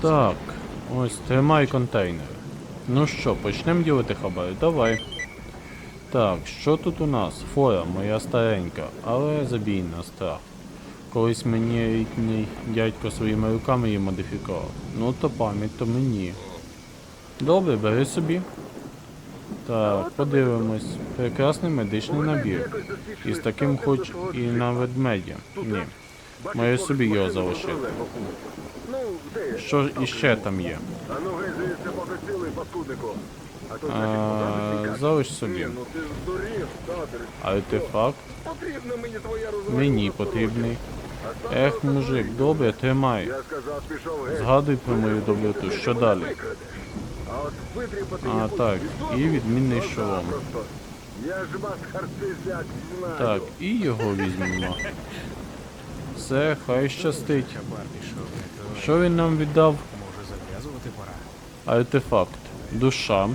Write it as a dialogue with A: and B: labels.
A: Так, ось тримай контейнер. Ну що, почнемо ділити хабар? Давай. Так, що тут у нас? Фора моя старенька, але забій на страх. Колись мені рідний дядько своїми руками її модифікував. Ну то пам'ять, то мені. Добре, бери собі. Так, подивимось. Прекрасний медичний набір. І з таким хоч і на ведмедя. Ні. Маю собі його залишити.
B: Ну.
A: Що іще там є?
B: А
A: залиш собі.
B: Ну.
A: Артефакт
B: мені
A: потрібний. Ех, мужик, добре, тримай. Згадуй про мою доброту. Що далі?
B: А
A: так, і відмінний шолом. Так, і його візьмемо. Все, хай щастить. Що він нам віддав?
C: Може зав'язувати пора.
A: Артефакт. Душа.